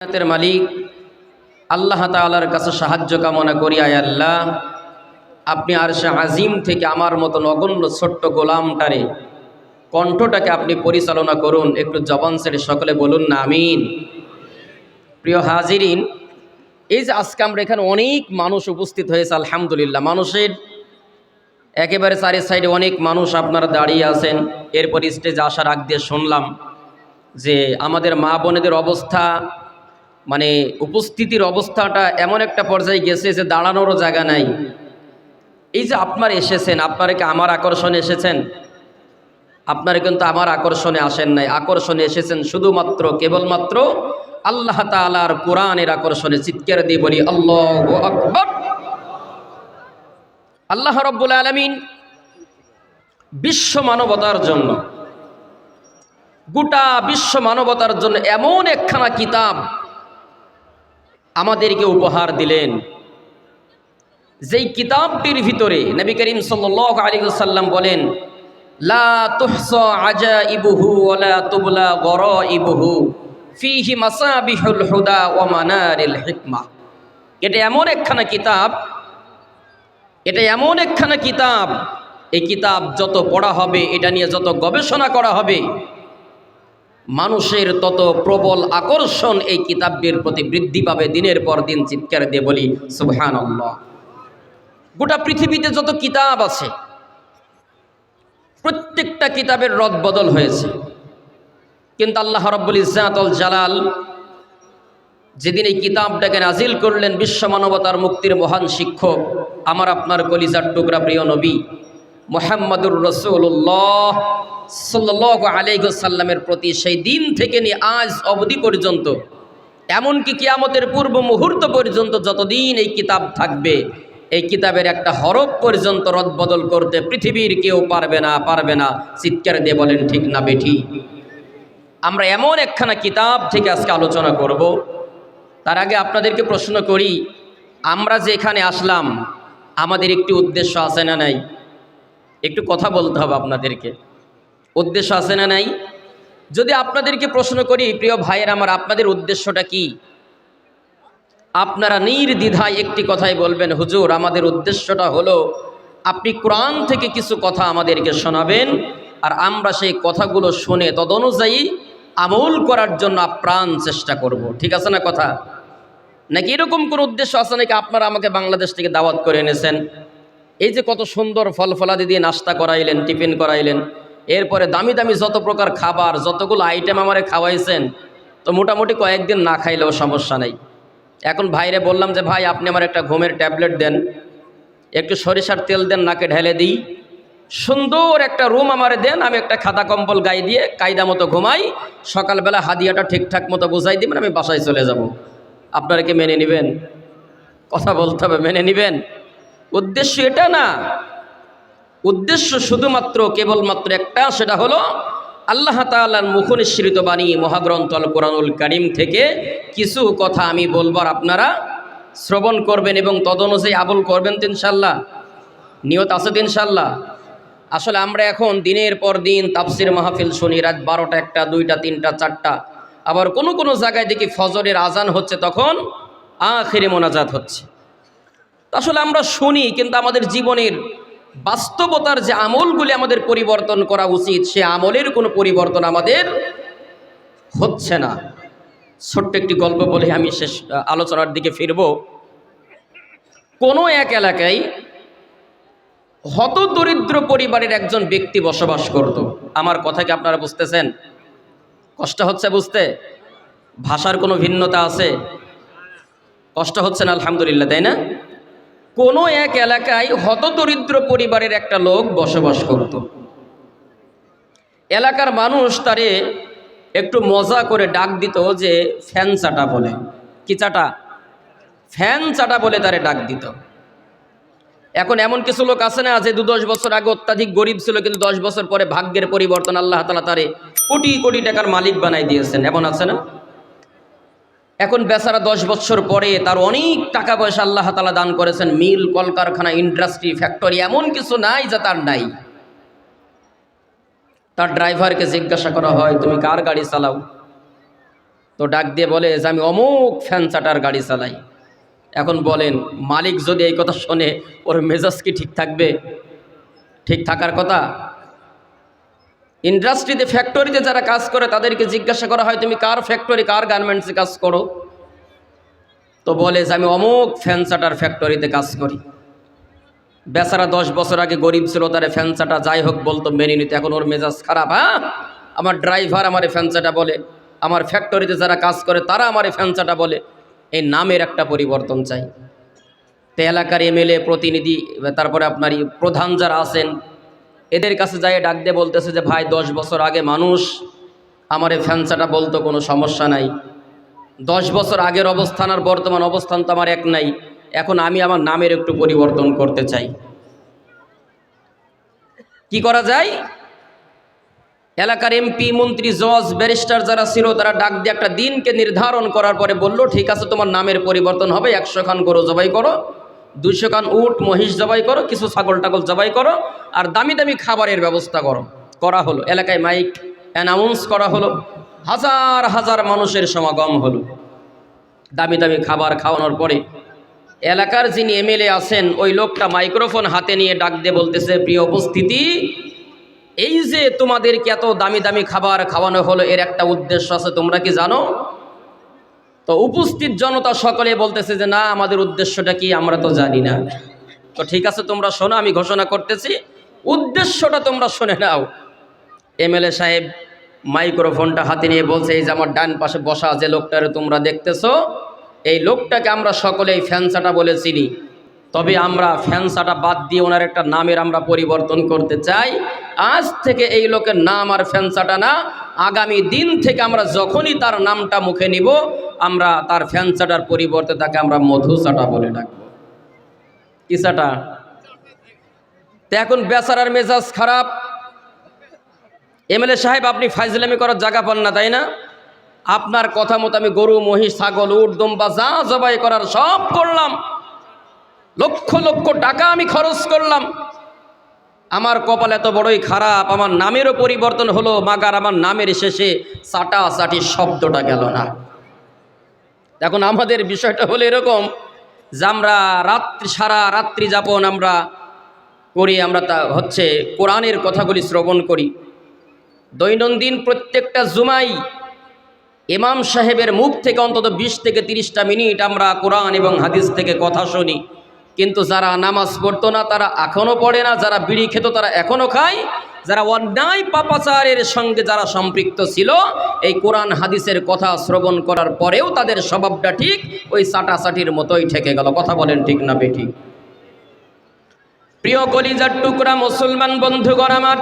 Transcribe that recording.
জান্নাতের মালিক। আল্লাহ তাআলার কাছে সাহায্য কামনা করি, আয় আল্লাহ। আপনি আর সে আজিম থেকে আমার মতন অগণ্য ছোট্ট গোলামটারে কণ্ঠটাকে আপনি পরিচালনা করুন, একটু জবান ছেড়ে সকলে বলুন না, আমিন। প্রিয় হাজিরিন, এই যে আজকে আমরা এখানে অনেক মানুষ উপস্থিত হয়েছে, আলহামদুলিল্লাহ। মানুষের একেবারে চারি সাইডে অনেক মানুষ আপনারা দাঁড়িয়ে আছেন। এরপর স্টেজে আসার আগ দিয়ে শুনলাম যে আমাদের মা বোনেদের অবস্থা মানে উপস্থিতির অবস্থাটা এমন একটা পর্যায়ে গেছে যে দাঁড়ানোরও জায়গা নাই। এই যে আপনারা এসেছেন, আপনারা কি আমার আকর্ষণে এসেছেন? আপনারা কিন্তু আমার আকর্ষণে আসেন নাই। আকর্ষণে এসেছেন শুধুমাত্র, কেবলমাত্র আল্লাহ তালার কোরআনের আকর্ষণে। চিৎকার দিয়ে বলি, আল্লাহ আল্লাহ রব্বুল আলমিন বিশ্ব মানবতার জন্য, গোটা বিশ্ব মানবতার জন্য এমন একখানা কিতাব আমাদেরকে উপহার দিলেন। যেই কিতাবটির ভিতরে নবী করিম সাল্লাহ আলী বলেন, লা তুহসা আজা ইবুহু ওলা তুবলা গর ইবুহু ফিহি মাসাবিহুল হুদা ও মানারিল হিকমা। এটা এমন একখানা কিতাব, এটা এমন একখানা কিতাব, এই কিতাব যত পড়া হবে, এটা নিয়ে যত গবেষণা করা হবে মানুষের তত প্রবল আকর্ষণ এই কিতাবটির প্রতি বৃদ্ধি পাবে দিনের পর দিন চিৎকার দিয়ে বলি সুবহান গোটা পৃথিবীতে যত কিতাব আছে, প্রত্যেকটা কিতাবের রদ বদল হয়েছে। কিন্তু আল্লাহ রব্বুল ইজাতল জালাল যেদিন এই কিতাবটাকে নাজিল করলেন বিশ্ব মানবতার মুক্তির মহান শিক্ষক, আমার আপনার কলিজার টুকরা প্রিয় নবী মোহাম্মদুর রসুল্লাহ সাল্লাহ আলাইসাল্লামের প্রতি সেই দিন থেকে নিয়ে আজ অবধি পর্যন্ত, এমনকি কিয়ামতের পূর্ব মুহূর্ত পর্যন্ত যতদিন এই কিতাব থাকবে, এই কিতাবের একটা হরফ পর্যন্ত রদবদল করতে পৃথিবীর কেউ পারবে না পারবে না। চিৎকার দিয়ে বলেন, ঠিক না, বেঠি। আমরা এমন একখানা কিতাব থেকে আজকে আলোচনা করব। তার আগে আপনাদেরকে প্রশ্ন করি, আমরা যে এখানে আসলাম, আমাদের একটি উদ্দেশ্য আছে না নাই? একটু কথা বলতে হবে আপনাদেরকে। উদ্দেশ্য আছে না নাই? যদি আপনাদেরকে প্রশ্ন করি, প্রিয় ভাইয়ের, আমার আপনাদের উদ্দেশ্যটা কি? আপনারা নির্দ্বিধায় একটি কথাই বলবেন, হুজুর, আমাদের উদ্দেশ্যটা হলো, আপনি কোরআন থেকে কিছু কথা আমাদেরকে শোনাবেন, আর আমরা সেই কথাগুলো শুনে তদনুযায়ী আমল করার জন্য আপ্রাণ চেষ্টা করব। ঠিক আছে না কথা? নাকি এরকম কোনো উদ্দেশ্য আছে নাকি আপনারা আমাকে বাংলাদেশ থেকে দাওয়াত করে এনেছেন? এই যে কত সুন্দর ফল ফলাদি দিয়ে নাস্তা করাইলেন, টিফিন করাইলেন এরপরে দামি দামি যত প্রকার খাবার, যতগুলো আইটেম আমারে খাওয়াইছেন, তো মোটামুটি কয়েকদিন না খাইলেও সমস্যা নেই। এখন ভাইরে বললাম যে, ভাই, আপনি আমার একটা ঘুমের ট্যাবলেট দেন, একটু সরিষার তেল দেন, নাকে ঢেলে দিই। সুন্দর একটা রুম আমারে দেন, আমি একটা খাতা কম্বল গায়ে দিয়ে কায়দা মতো ঘুমাই, সকালবেলা হাদিয়াটা ঠিকঠাক মতো বুঝাই দিবেন, আমি বাসায় চলে যাব। আপনারা কি মেনে নেবেন? কথা বলতে হবে, মেনে নেবেন। উদ্দেশ্য এটা না। উদ্দেশ্য শুধুমাত্র, কেবলমাত্র একটা, সেটা হলো আল্লাহ তাল্লার মুখনিসৃত বাণী, মহাগ্রন্থ আল কোরআনুল করিম থেকে কিছু কথা আমি বলবার আপনারা শ্রবণ করবেন এবং তদনুযায়ী আবল করবেন তো ইনশাল্লাহ নিয়ত আছে তো ইনশাল্লাহ আসলে আমরা এখন দিনের পর দিন তাফসির মাহফিল শুনি, রাত বারোটা একটা, দুইটা, তিনটা, চারটা। আবার কোনো কোনো জায়গায় দেখি ফজরের আজান হচ্ছে, তখন আখেরে মোনাজাত হচ্ছে। আসলে আমরা শুনি, কিন্তু আমাদের জীবনের বাস্তবতার যে আমলগুলি আমাদের পরিবর্তন করা উচিত, সে আমলের কোনো পরিবর্তন আমাদের হচ্ছে না। ছোট্ট একটি গল্প বলে আমি শেষ আলোচনার দিকে ফিরব। কোনো এক এলাকায় হত দরিদ্র পরিবারের একজন ব্যক্তি বসবাস করত। আমার কথা কি আপনারা বুঝতেছেন? কষ্ট হচ্ছে বুঝতে? ভাষার কোনো ভিন্নতা আছে? কষ্ট হচ্ছে না, আলহামদুলিল্লাহ, তাই না? কোনো এক এলাকায় হতদরিদ্র পরিবারের একটা লোক বসবাস করত। এলাকার মানুষ তারে একটু মজা করে ডাক দিত যে, ফ্যান চাটা বলে। কি চাটা? ফ্যান চাটা বলে তারে ডাক দিত। এখন এমন কিছু লোক আছে না যে, দু দশ বছর আগে অত্যাধিক গরিব ছিল, কিন্তু দশ বছর পরে ভাগ্যের পরিবর্তন আল্লাহ তালা তারে কোটি কোটি টাকার মালিক বানাই দিয়েছেন। এমন আছে না? এখন বেচারা দশ বছর পরে তার অনেক টাকা পয়সা আল্লাহ তালা দান করেছেন। মিল, কলকারখানা, ইন্ডাস্ট্রি, ফ্যাক্টরি এমন কিছু নাই যা তার নাই। তার ড্রাইভারকে জিজ্ঞাসা করা হয়, তুমি কার গাড়ি চালাও? তো ডাক দিয়ে বলে, যে আমি অমুক ফ্যান চাটার গাড়ি চালাই। এখন বলেন, মালিক যদি এই কথা শোনে, ওর মেজাজ কি ঠিক থাকবে? ঠিক থাকার কথা ইন্ডাস্ট্রিতে ফ্যাক্টরিতে যারা কাজ করে, তাদেরকে জিজ্ঞাসা করা হয়, তুমি কার ফ্যাক্টরি, কার গার্মেন্টসে কাজ করো? তো বলে যে, আমি অমুক ফ্যান চাটার ফ্যাক্টরিতে কাজ করি। বেচারা দশ বছর আগে গরিব ছিল, তারে ফ্যানচাটা যাই হোক বলতো, মেনে নিতে। এখন ওর মেজাজ খারাপ হ্যাঁ? আমার ড্রাইভার আমার এই ফ্যানচাটা বলে, আমার ফ্যাক্টরিতে যারা কাজ করে, তারা আমার এই ফ্যানচাটা বলে। এই নামের একটা পরিবর্তন চাই। তো এলাকার এমএলএ, প্রতিনিধি, তারপরে আপনার প্রধান যারা আছেন এদের কাছে যাই ডাক দিয়ে বলতেছে যে, ভাই, দশ বছর আগে মানুষ আমার এই ফ্যানচাটা বলতো, কোনো সমস্যা নাই। দশ বছর আগের অবস্থান আর বর্তমান অবস্থান তো আমার এক নাই। এখন আমি আমার নামের একটু পরিবর্তন করতে চাই। কি করা যায়? এলাকার এমপি, মন্ত্রী, জজ, ব্যারিস্টার যারা ছিল, তারা ডাক দিয়ে একটা দিনকে নির্ধারণ করার পরে বলল, ঠিক আছে, তোমার নামের পরিবর্তন হবে, একশো খান গরু জবাই করো। দুইশো কান উট, মহিষ জবাই করো, কিছু ছাগল টাগল জবাই করো, আর দামি দামি খাবারের ব্যবস্থা করো। করা হলো। এলাকায় মাইক অ্যানাউন্স করা হলো। হাজার হাজার মানুষের সমাগম হলো। দামি দামি খাবার খাওয়ানোর পরে এলাকার যিনি এমএলএ আছেন, ওই লোকটা মাইক্রোফোন হাতে নিয়ে ডাক দিয়ে বলতেছে, প্রিয় উপস্থিতি, এই যে তোমাদেরকে এত দামি দামি খাবার খাওয়ানো হলো, এর একটা উদ্দেশ্য আছে, তোমরা কি জানো? তো উপস্থিত জনতা সকলে বলতেছে যে, না, আমাদের উদ্দেশ্যটা কি? আমরা তো জানি না। তো ঠিক আছে, তোমরা শোনো, আমি ঘোষণা করতেছি। উদ্দেশ্যটা তোমরা শুনে নাও। এমএলএ সাহেব মাইক্রোফোনটা হাতে নিয়ে বলছে, এই যে আমার ডান পাশে বসা যে লোকটারে তোমরা দেখতেছো, এই লোকটাকে আমরা সকলে এই ফ্যানসাটা বলে চিনি। তবে আমরা ফ্যানসাটা বাদ দিয়ে ওনার একটা নামের আমরা পরিবর্তন করতে চাই। আজ থেকে এই লোকের নাম আর ফ্যানসাটা না, আগামী দিন থেকে আমরা যখনই তার নামটা মুখে নিব আমরা তার ফ্যানসাটার পরিবর্তে তাকে আমরা মধুসাটা বলে ডাকবো। কিসাটা তো এখন বেচারার মেজাজ খারাপ। এমএলএ সাহেব, আপনি ফাইজলামি করার জায়গা পান না, তাই না? আপনার কথা মতো আমি গরু, মহিষ, ছাগল, উট, দম্বা, যা জবাই করার সব করলাম। লক্ষ লক্ষ টাকা আমি খরচ করলাম। আমার কপাল এত বড়ই খারাপ, আমার নামেরও পরিবর্তন হলো, মাগার আমার নামের শেষে চাটা চাটি শব্দটা গেল না। এখন আমাদের বিষয়টা হলো এরকম যে আমরা রাত্রি, সারা রাত্রি যাপন আমরা করি, আমরা তা হচ্ছে কোরআনের কথাগুলি শ্রবণ করি। দৈনন্দিন প্রত্যেকটা জুমাই ইমাম সাহেবের মুখ থেকে অন্তত বিশ থেকে তিরিশটা মিনিট আমরা কোরআন এবং হাদিস থেকে কথা শুনি। কিন্তু যারা নামাজ পড়তো না, তারা এখনও পড়ে না, যারা বিড়ি খেত, তারা এখনও খায়। যারা অন্যায় পাপাচারের সঙ্গে যারা সম্পৃক্ত ছিল, এই কোরআন হাদিসের কথা শ্রবণ করার পরেও তাদের স্বভাবটা ঠিক, ওই চাটাচাটির মতোই ঠেকে গেল। কথা বলেন ঠিক না বেঠিক। প্রিয় কলিজার টুকরা মুসলমান বন্ধু আমার